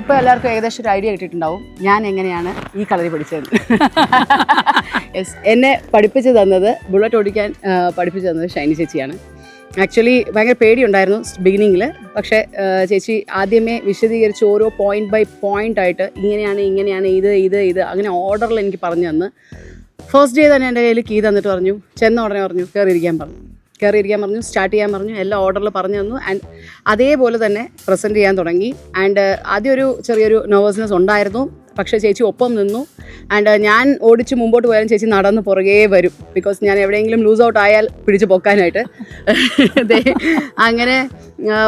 ഇപ്പോൾ എല്ലാവർക്കും ഏകദേശം ഒരു ഐഡിയ കിട്ടിയിട്ടുണ്ടാവും. ഞാൻ എങ്ങനെയാണ് ഈ കളരി പഠിച്ചത്? യെസ് എന്നെ പഠിപ്പിച്ചു തന്നത് ബുള്ളറ്റ് ഓടിക്കാൻ പഠിപ്പിച്ചു തന്നത് ഷൈനി ചേച്ചിയാണ്. ആക്ച്വലി ഭയങ്കര പേടിയുണ്ടായിരുന്നു ബിഗിനിങ്ങിൽ പക്ഷേ ചേച്ചി ആദ്യമേ വിശദീകരിച്ച് ഓരോ പോയിന്റ് ബൈ പോയിന്റ് ആയിട്ട് ഇങ്ങനെയാണ് ഇങ്ങനെയാണ് ഇത് ഇത് ഇത് അങ്ങനെ ഓർഡറിൽ എനിക്ക് പറഞ്ഞു തന്ന്. ഫസ്റ്റ് ഡേ തന്നെ എന്റെ കയ്യിൽ കീ തന്നിട്ട് പറഞ്ഞു. ചെന്ന ഉടനെ പറഞ്ഞു കയറിയിരിക്കാൻ പറഞ്ഞു. കയറിയിരിക്കാൻ പറഞ്ഞു സ്റ്റാർട്ട് ചെയ്യാൻ പറഞ്ഞു എല്ലാ ഓർഡറിൽ പറഞ്ഞു തന്നു. ആൻഡ് അതേപോലെ തന്നെ പ്രസന്റ് ചെയ്യാൻ തുടങ്ങി. ആൻഡ് ആദ്യം ഒരു ചെറിയൊരു നെർവസ്നെസ് ഉണ്ടായിരുന്നു. പക്ഷേ ചേച്ചി ഒപ്പം നിന്നു. ആൻഡ് ഞാൻ ഓടിച്ച് മുമ്പോട്ട് പോയാലും ചേച്ചി നടന്ന് പുറകേ വരും. ബിക്കോസ് ഞാൻ എവിടെയെങ്കിലും ലൂസ് ഔട്ട് ആയാൽ പിടിച്ച് പൊക്കാനായിട്ട്. അങ്ങനെ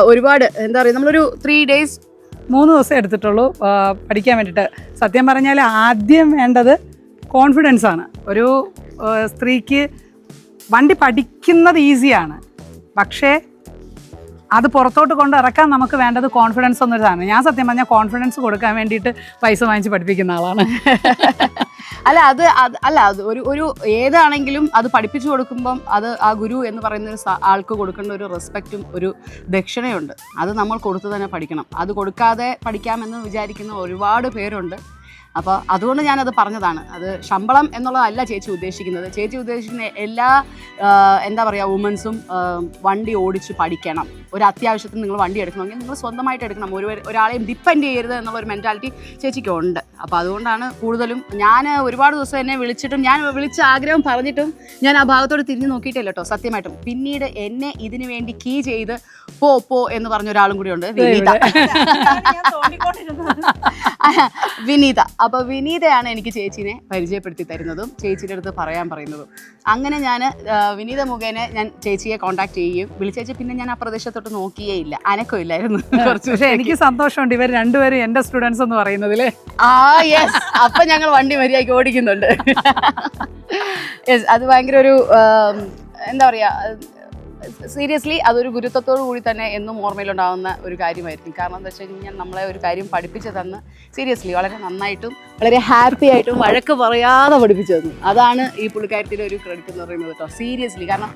ഒരുപാട് എന്താ പറയുക നമ്മളൊരു ത്രീ ഡേയ്സ് മൂന്ന് ദിവസം എടുത്തിട്ടുള്ളൂ പഠിക്കാൻ വേണ്ടിയിട്ട്. സത്യം പറഞ്ഞാൽ ആദ്യം വേണ്ടത് കോൺഫിഡൻസ് ആണ്. ഒരു സ്ത്രീക്ക് വണ്ടി പഠിക്കുന്നത് ഈസിയാണ് പക്ഷേ അത് പുറത്തോട്ട് കൊണ്ട് ഇറക്കാൻ നമുക്ക് വേണ്ടത് കോൺഫിഡൻസ് എന്നൊരു സാധനം. ഞാൻ സത്യം പറഞ്ഞാൽ കോൺഫിഡൻസ് കൊടുക്കാൻ വേണ്ടിയിട്ട് പൈസ വാങ്ങിച്ച് പഠിപ്പിക്കുന്ന ആളാണ്. അല്ല അത് അല്ല അത് ഒരു ഒരു ഏതാണെങ്കിലും അത് പഠിപ്പിച്ചു കൊടുക്കുമ്പം അത് ആ ഗുരു എന്ന് പറയുന്ന ആൾക്ക് കൊടുക്കേണ്ട ഒരു റെസ്പെക്റ്റും ഒരു ദക്ഷിണയുണ്ട്. അത് നമ്മൾ കൊടുത്തു തന്നെ പഠിക്കണം. അത് കൊടുക്കാതെ പഠിക്കാമെന്ന് വിചാരിക്കുന്ന ഒരുപാട് പേരുണ്ട്. അപ്പോൾ അതുകൊണ്ട് ഞാനത് പറഞ്ഞതാണ്. അത് ശമ്പളം എന്നുള്ളതല്ല ചേച്ചി ഉദ്ദേശിക്കുന്നത്. ചേച്ചി ഉദ്ദേശിക്കുന്ന എല്ലാ എന്താ പറയുക വുമൻസും വണ്ടി ഓടിച്ച് പഠിക്കണം. ഒരു അത്യാവശ്യത്തിന് നിങ്ങൾ വണ്ടി എടുക്കണമെങ്കിൽ നിങ്ങൾ സ്വന്തമായിട്ട് എടുക്കണം. ഒരു ഒരാളെയും ഡിപ്പെൻഡ് ചെയ്യരുത് എന്നുള്ള ഒരു മെന്റാലിറ്റി ചേച്ചിക്ക് ഉണ്ട് അപ്പോൾ അതുകൊണ്ടാണ് കൂടുതലും ഞാൻ ഒരുപാട് ദിവസം എന്നെ വിളിച്ചിട്ടും ഞാൻ വിളിച്ച ആഗ്രഹം പറഞ്ഞിട്ടും ഞാൻ ആ ഭാഗത്തോട് തിരിഞ്ഞു നോക്കിയിട്ടില്ല കേട്ടോ സത്യമായിട്ടും. പിന്നീട് എന്നെ ഇതിനു വേണ്ടി കീ ചെയ്ത് പോ പോ എന്ന് പറഞ്ഞ ഒരാളും കൂടി ഉണ്ട് വിനീത. വിനീത. അപ്പൊ വിനീതയാണ് എനിക്ക് ചേച്ചിനെ പരിചയപ്പെടുത്തി തരുന്നതും ചേച്ചിയുടെ അടുത്ത് പറയാൻ പറയുന്നതും. അങ്ങനെ ഞാൻ വിനീത മുഖേന ഞാൻ ചേച്ചിയെ കോൺടാക്ട് ചെയ്യുകയും വിളിച്ചേച്ചി പിന്നെ ഞാൻ ആ പ്രദേശത്തോട്ട് നോക്കിയേ ഇല്ല. അനക്കമില്ലായിരുന്നു കുറച്ച് പക്ഷേ എനിക്ക് സന്തോഷമുണ്ട്. ഇവർ രണ്ടുപേരും എന്റെ സ്റ്റുഡൻസ് എന്ന് പറയുന്നതിൽ. ആ യെസ് അപ്പൊ ഞങ്ങൾ വണ്ടി മര്യാദയ്ക്ക് ഓടിക്കുന്നുണ്ട്. യെസ് അത് ഭയങ്കര ഒരു എന്താ പറയാ സീരിയസ്ലി അതൊരു ഗുരുത്വത്തോടു കൂടി തന്നെ എന്നും ഓർമ്മയിലുണ്ടാകുന്ന ഒരു കാര്യമായിരിക്കും. കാരണം എന്താ വെച്ച് കഴിഞ്ഞാൽ നമ്മളെ ഒരു കാര്യം പഠിപ്പിച്ചു തന്ന് സീരിയസ്ലി വളരെ നന്നായിട്ടും വളരെ ഹാപ്പി ആയിട്ടും വഴക്ക് പറയാതെ പഠിപ്പിച്ചു തന്നു. അതാണ് ഈ പുള്ളിക്കാരത്തിന്റെ ഒരു ക്രെഡിറ്റ് എന്ന് പറയുന്നത് കേട്ടോ. സീരിയസ്ലി കാരണം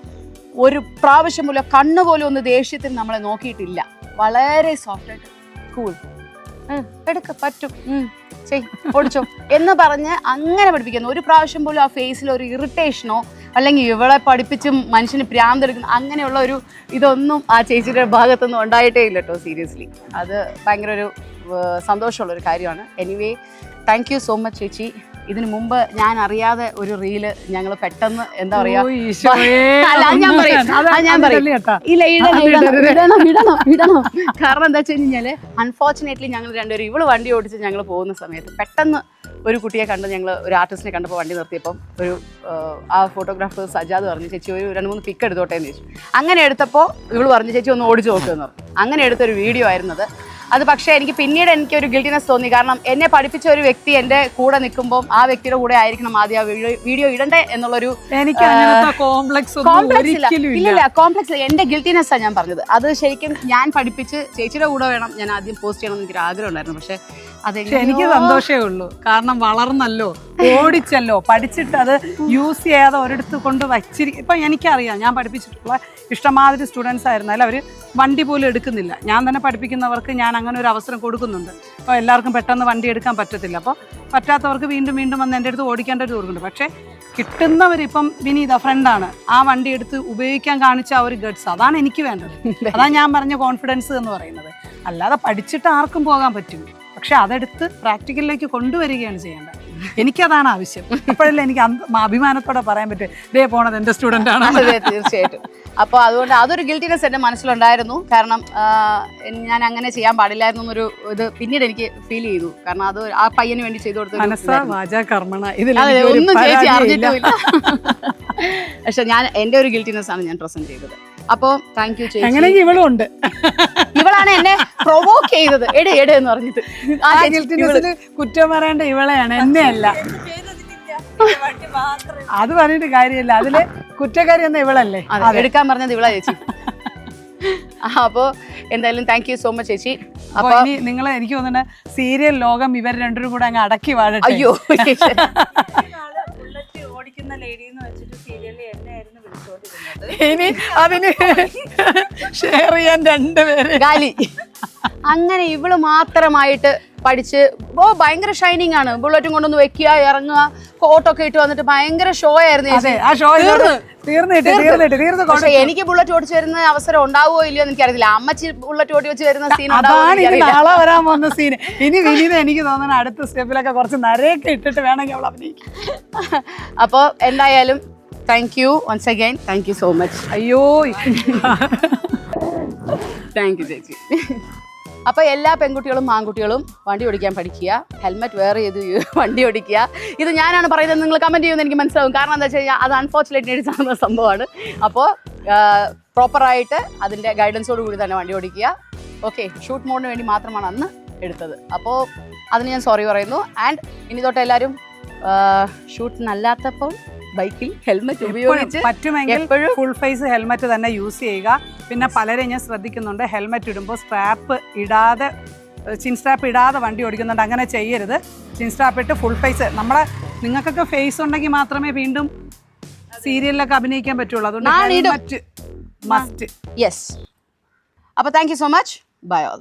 ഒരു പ്രാവശ്യം പോലും കണ്ണു പോലും ഒന്ന് ദേഷ്യത്തിൽ നമ്മളെ നോക്കിയിട്ടില്ല. വളരെ സോഫ്റ്റ് ആയിട്ട് കൂൾ എടുക്ക പറ്റും. ചെയ് ഓടിച്ചോ. എന്ന് പറഞ്ഞ് അങ്ങനെ പഠിപ്പിക്കുന്നു. ഒരു പ്രാവശ്യം പോലും ആ ഫേസിൽ ഒരു ഇറിറ്റേഷനോ അല്ലെങ്കിൽ ഇവളെ പഠിപ്പിച്ചും മനുഷ്യന് പ്രാന്തെടുക്കുന്ന അങ്ങനെയുള്ള ഒരു ഇതൊന്നും ആ ചേച്ചിയുടെ ഭാഗത്തൊന്നും ഉണ്ടായിട്ടേ ഇല്ല കേട്ടോ സീരിയസ്ലി അത് ഭയങ്കര ഒരു സന്തോഷമുള്ളൊരു കാര്യമാണ്. Anyway thank you so much ചേച്ചി. ഇതിനു മുമ്പ് ഞാൻ അറിയാതെ ഒരു റീൽ ഞങ്ങൾ പെട്ടെന്ന് എന്താ പറയാ? അല്ല, അത് ഞാൻ പറയും. അത് അത് ഞാൻ അത് പറയും. തള്ളി ഇല്ല ഇടണം ഇടണം ഇടണം ഇടണം ഇടണം കാരണം എന്താ വെച്ച് കഴിഞ്ഞാൽ അൺഫോർച്ചുനേറ്റ്ലി ഞങ്ങൾ രണ്ടുപേരും ഇവൾ വണ്ടി ഓടിച്ച് ഞങ്ങൾ പോകുന്ന സമയത്ത് പെട്ടെന്ന് ഒരു കുട്ടിയെ കണ്ട് ഞങ്ങൾ ഒരു ആർട്ടിസ്റ്റിനെ കണ്ടപ്പോൾ വണ്ടി നിർത്തിയപ്പം ഒരു ആ, ഫോട്ടോഗ്രാഫർ സജാദ് പറഞ്ഞു ചേച്ചി ഒരു രണ്ട് മൂന്ന് പിക്ക് എടുത്തോട്ടെ? എന്ന് ചോദിച്ചു. അങ്ങനെ എടുത്തപ്പോൾ ഇവൾ പറഞ്ഞു ചേച്ചി ഒന്ന് ഓടിച്ചു നോക്കുമെന്ന് പറഞ്ഞു. അങ്ങനെ എടുത്തൊരു വീഡിയോ ആയിരുന്നത് അത് പക്ഷേ എനിക്ക് പിന്നീട് എനിക്ക് ഒരു ഗിൽറ്റിനെസ് തോന്നി. കാരണം എന്നെ പഠിപ്പിച്ച ഒരു വ്യക്തി എന്റെ കൂടെ നിൽക്കുമ്പോൾ ആ വ്യക്തിയുടെ കൂടെ ആയിരിക്കണം ആദ്യം ആ വീഡിയോ വീഡിയോ ഇടണ്ടേ എന്നുള്ളൊരു കോംപ്ലക്സ് കോംപ്ലക്സ് ഇല്ല. ഇല്ല. കോംപ്ലക്സ് ഇല്ല. എന്റെ ഗിൽറ്റിനെസ് ആണ് ഞാൻ പറഞ്ഞത്. അത് ശരിക്കും ഞാൻ പഠിപ്പിച്ച് ചേച്ചിയുടെ കൂടെ വേണം ഞാൻ ആദ്യം പോസ്റ്റ് ചെയ്യണം എന്ന് എനിക്ക് ആഗ്രഹം ഉണ്ടായിരുന്നു. പക്ഷെ അതെ എനിക്ക് സന്തോഷമേ ഉള്ളൂ. കാരണം വളർന്നല്ലോ. ഓടിച്ചല്ലോ. പഠിച്ചിട്ട് അത് യൂസ് ചെയ്യാതെ ഒരിടത്ത് കൊണ്ട് വച്ചിരി ഇപ്പൊ എനിക്കറിയാം ഞാൻ പഠിപ്പിച്ചിട്ടുള്ള ഇഷ്ടമാതിരി സ്റ്റുഡൻസ് ആയിരുന്നാലും അവർ വണ്ടി പോലും എടുക്കുന്നില്ല. ഞാൻ തന്നെ പഠിപ്പിക്കുന്നവർക്ക് ഞാൻ അങ്ങനെ ഒരു അവസരം കൊടുക്കുന്നുണ്ട്. അപ്പോൾ എല്ലാവർക്കും പെട്ടെന്ന് വണ്ടി എടുക്കാൻ പറ്റത്തില്ല. അപ്പോൾ പറ്റാത്തവർക്ക് വീണ്ടും വീണ്ടും വന്ന് എന്റെ അടുത്ത് ഓടിക്കേണ്ട ഒരു ദൂരമുണ്ട് പക്ഷേ കിട്ടുന്നവരിപ്പം വിനീത ഫ്രണ്ടാണ് ആ വണ്ടി എടുത്ത് ഉപയോഗിക്കാൻ കാണിച്ച ആ ഒരു ഗഡ്സ് അതാണ് എനിക്ക് വേണ്ടത്. അതാണ് ഞാൻ പറഞ്ഞ കോൺഫിഡൻസ് എന്ന് പറയുന്നത്. അല്ലാതെ പഠിച്ചിട്ട് ആർക്കും പോകാൻ പറ്റും പക്ഷെ അതെടുത്ത് പ്രാക്ടിക്കലിലേക്ക് കൊണ്ടുവരികയാണ് ചെയ്യേണ്ടത്. എനിക്കതാണ് ആവശ്യം. അപ്പോഴല്ലേ എനിക്ക് അഭിമാനത്തോടെ പറയാൻ പറ്റും. ഇതേ പോണത് എന്റെ സ്റ്റുഡന്റ് ആണ്. അതെ തീർച്ചയായിട്ടും. അപ്പോൾ അതുകൊണ്ട് അതൊരു ഗിൽറ്റിനെസ് എന്റെ മനസ്സിലുണ്ടായിരുന്നു. കാരണം ഞാൻ അങ്ങനെ ചെയ്യാൻ പാടില്ലായിരുന്നു എന്നൊരു ഇത് പിന്നീട് എനിക്ക് ഫീൽ ചെയ്തു. കാരണം അത് ആ പയ്യന് വേണ്ടി ചെയ്തു കൊടുത്തു ഒന്നും ചേച്ചി അറിഞ്ഞിട്ടില്ല പക്ഷെ ഞാൻ എന്റെ ഒരു ഗിൽറ്റിനെസ് ആണ് ഞാൻ പ്രസന്റ് ചെയ്തത്. അപ്പോൾ താങ്ക് യു ചേച്ചി. എങ്ങനെയെങ്കിൽ ഇവളും ഉണ്ട്. ഇവളാണ് എന്നെ പ്രൊവോക്ക് ചെയ്തത്. എടെ എടെ എന്ന് പറഞ്ഞിട്ട്. ആ ചേച്ചി കുറ്റം പറയേണ്ട ഇവളെയാണ് എന്നെയല്ല. അത് പറഞ്ഞിട്ട് കാര്യമില്ല. അതിൽ കുറ്റക്കാരി എന്ന ഇവളല്ലേ? അതെ, എടുക്കാൻ പറഞ്ഞത് ഇവളാ ചേച്ചി. ആ, അപ്പോ എന്തായാലും താങ്ക് യു സോ മച്ച് ചേച്ചി. അപ്പൊ ഇനി നിങ്ങൾ എനിക്ക് തോന്നുന്നത് സീരിയൽ ലോകം ഇവർ രണ്ടുപേരും കൂടെ അങ്ങ് അടക്കി വാഴട്ടെ. അയ്യോ. ഓടിക്കുന്ന ലേഡി എന്ന് വെച്ചിട്ട് സീരിയലിൽ എന്നെയായിരുന്നു വിളിച്ചുകൊണ്ടിരുന്നത് ഇനി അതിന് ഷെയർ ചെയ്യാൻ രണ്ടുപേര്. ഗാലി അങ്ങനെ ഇവൾ മാത്രമായിട്ട് പഠിച്ച് ഓ ഭയങ്കര ഷൈനിങ് ആണ്. ബുള്ളറ്റും കൊണ്ടൊന്ന് വെക്കുക ഇറങ്ങുക കോട്ടൊക്കെ ഇട്ട് വന്നിട്ട് ഭയങ്കര ഷോ ആയിരുന്നു പക്ഷെ എനിക്ക് ബുള്ളറ്റ് ഓടിച്ച് വരുന്ന അവസരം ഉണ്ടാവുമോ ഇല്ലയോ എന്ന് എനിക്കറിയില്ല. അമ്മച്ചി ബുള്ളറ്റ് ഓടി വെച്ച് വരുന്ന സീൻ നാളെ വരാൻ വന്ന സീൻ ഇനി വിനീത എനിക്ക് തോന്നുന്നു അടുത്ത സ്റ്റെപ്പിലൊക്കെ കുറച്ച് നരയൊക്കെ ഇട്ടിട്ട് വേണമെങ്കിൽ അവൾ അഭിനയിക്കും. അപ്പോൾ എന്തായാലും thank you once again thank you so much അയ്യോ. താങ്ക് യു ചേച്ചി. അപ്പോൾ എല്ലാ പെൺകുട്ടികളും ആൺകുട്ടികളും വണ്ടി ഓടിക്കാൻ പഠിക്കുക. ഹെൽമെറ്റ് വെയർ ചെയ്ത് വണ്ടി ഓടിക്കുക. ഇത് ഞാനാണ് പറയുന്നത് നിങ്ങൾ കമന്റ് ചെയ്യുമെന്ന് എനിക്ക് മനസ്സിലാവും. കാരണം എന്താ വെച്ച് കഴിഞ്ഞാൽ അത് അൺഫോർച്ചുനേറ്റ്ലി നടന്ന സംഭവമാണ്. അപ്പോൾ പ്രോപ്പറായിട്ട് അതിന്റെ ഗൈഡൻസോട് കൂടി തന്നെ വണ്ടി ഓടിക്കുക. ഓക്കെ ഷൂട്ട് മോഡിന് വേണ്ടി മാത്രമാണ് അന്ന് എടുത്തത്. അപ്പോൾ അതിന് ഞാൻ സോറി പറയുന്നു. ആൻഡ് ഇനി തൊട്ട് എല്ലാവരും ഷൂട്ടിനല്ലാത്തപ്പോൾ ബൈക്കിൽ ഹെൽമെറ്റ് ഉപയോഗിച്ച് പറ്റുമെങ്കിൽ എപ്പോഴും ഫുൾ ഫേസ് ഹെൽമെറ്റ് തന്നെ യൂസ് ചെയ്യുക. പിന്നെ പലരെയും ഞാൻ ശ്രദ്ധിക്കുന്നുണ്ട് ഹെൽമെറ്റ് ഇടുമ്പോൾ സ്ട്രാപ്പ് ഇടാതെ ചിൻ സ്ട്രാപ്പ് ഇടാതെ വണ്ടി ഓടിക്കുന്നുണ്ട്. അങ്ങനെ ചെയ്യരുത്. ചിൻ സ്ട്രാപ്പ് ഇട്ട് ഫുൾ ഫേസ് നമ്മളെ നിങ്ങൾക്കൊക്കെ ഫേസ് ഉണ്ടെങ്കിൽ മാത്രമേ വീണ്ടും സീരിയലിലൊക്കെ അഭിനയിക്കാൻ പറ്റുള്ളൂ. അതുകൊണ്ട്. മസ്റ്റ് യെസ് അപ്പോൾ thank you so much bye all